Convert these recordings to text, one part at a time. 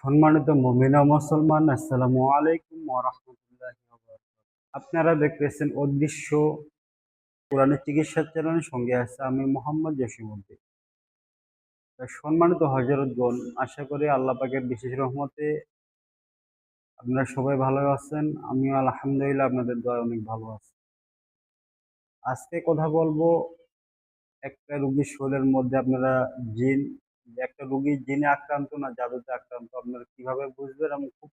সম্মানিত মমিনা মুসলমান, আসসালামু আলাইকুম ওরহমতুল্লাহ আপনারা দেখতেছেন অদৃশ্য কোরআনের চিকিৎসা চ্যানেলের সঙ্গে আছে আমি মোহাম্মদ জসিমুদ্দিন সম্মানিত হজরতগণ আশা করি আল্লাহ পাকের বিশেষ রহমতে আপনারা সবাই ভালো আছেন, আমিও আলহামদুলিল্লাহ আপনাদের দয় অনেক ভালো আছি। আজকে কথা বলব একটা রুগীর শরীরের মধ্যে আপনারা জিন একটা রুগী জিনে আক্রান্ত না জাদুতে আক্রান্ত, আপনারা কীভাবে বুঝবেন? এবং খুব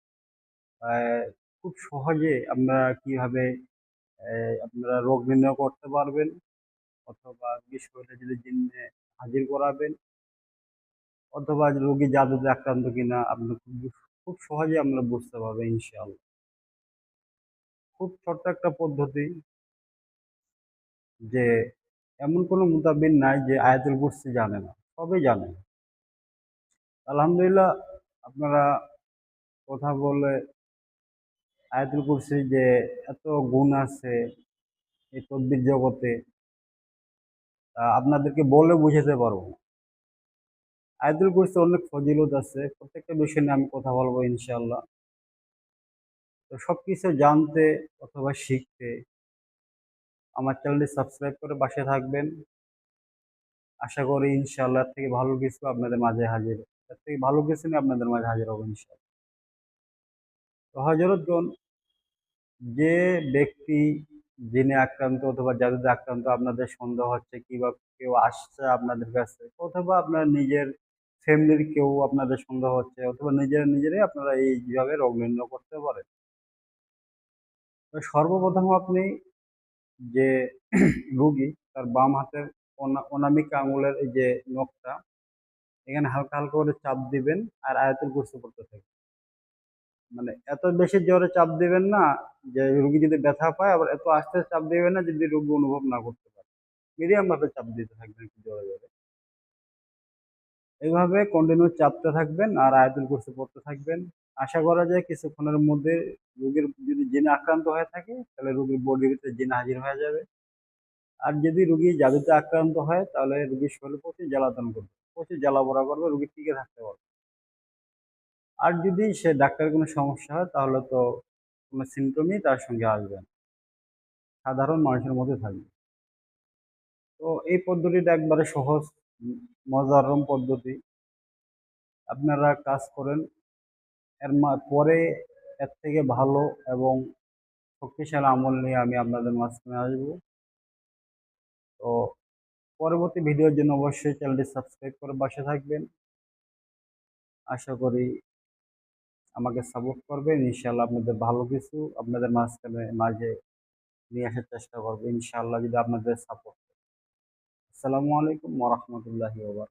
খুব সহজে আপনারা কীভাবে আপনারা রোগ নির্ণয় করতে পারবেন? অথবা শরীরে যদি জিনে হাজির করাবেন? অথবা রোগী জাদুতে আক্রান্ত কিনা আপনি খুব সহজে আমরা বুঝতে পারবেন, ইনশাআল্লাহ। খুব ছোট্ট একটা পদ্ধতি যে, এমন কোনো মোতাবিন নাই যে আয়াতুল কুরসি জানে না, সবই জানে আলহামদুলিল্লাহ, আপনারা কথা বলে আয়াতুল কুরসি যে এত গুণ আছে এই তদ্বির জগতে আপনাদেরকে বলে বুঝাতে পারব আয়াতুল কুরসি অনেক ফজিলত আছে, প্রত্যেকটা বিষয় নিয়ে আমি কথা বলব ইনশাআল্লাহ। তো সব কিছু জানতে অথবা শিখতে আমার চ্যানেলটি সাবস্ক্রাইব করে পাশে থাকবেন। আশা করি ইনশাআল্লাহ থেকে ভালো কিছু আপনাদের মাঝে হাজির এর থেকে ভালো কিছু নিয়ে আপনাদের মাঝে হাজির হব ইনশাআল্লাহ। তো হজরতগণ, যে ব্যক্তি জিনে আক্রান্ত অথবা জাদুতে আক্রান্ত, আপনাদের সন্দেহ হচ্ছে কিংবা কেউ আসছে আপনাদের কাছে, অথবা আপনার নিজের ফ্যামিলির কেউ আপনাদের সন্দেহ হচ্ছে, অথবা নিজের নিজেরাই আপনারা এইভাবে রোগ নির্ণয় করতে পারেন। তো সর্বপ্রথম আপনি যে রুগী, তার বাম হাতের অনা- অনামিক আঙুলের এই যে নখটা এখানে হালকা হালকা করে চাপ দিবেন আর আয়াতুল কুরসি পড়তে থাকবেন মানে এত বেশি জোরে চাপ দিবেন না যে রুগী যদি ব্যথা পায়, আবার এত আস্তে চাপ দিবেন না যদি রুগী অনুভব না করতে পারে। মিডিয়াম ভাবে চাপ দিতে থাকবেন একটু জোরে জোরে। এইভাবে কন্টিনিউ চাপতে থাকবেন আর আয়াতুল কুরসি পড়তে থাকবেন। আশা করা যায় কিছুক্ষণের মধ্যে রোগীর যদি জিনে আক্রান্ত হয়ে থাকে, তাহলে রোগীর বডির ভিতরে জিন হাজির হয়ে যাবে। আর যদি রুগী জাদুতে আক্রান্ত হয়, তাহলে রুগীর শরীর প্রতি জ্বালাতন করবে। প্রচুর জ্বালা পোড়া করবে, রুগী টিকে থাকতে পারবে। আর যদি সে ডাক্তারের কোনো সমস্যা হয়, তাহলে তো কোনো সিমটমই তার সঙ্গে আসবে সাধারণ মানুষের মধ্যে থাকবে। তো এই পদ্ধতিটা একবারে সহজ, মজারম পদ্ধতি। আপনারা কাজ করেন, এর পরে এর থেকে ভালো এবং শক্তিশালী আমল নিয়ে আমি আপনাদের মাঝখানে আসব। তো পরবর্তী ভিডিওর জন্য অবশ্যই চ্যানেলটি সাবস্ক্রাইব করে বসে থাকবেন। আশা করি আমাকে সাপোর্ট করবেন। ইনশাল্লাহ আপনাদের ভালো কিছু আপনাদের মাঝখানে, মাঝে নিয়ে আসার চেষ্টা করব। ইনশাল্লাহ যদি আপনাদের সাপোর্ট আসসালামু আলাইকুম ওরহমতুল্লাহি ওবরাকাতুহু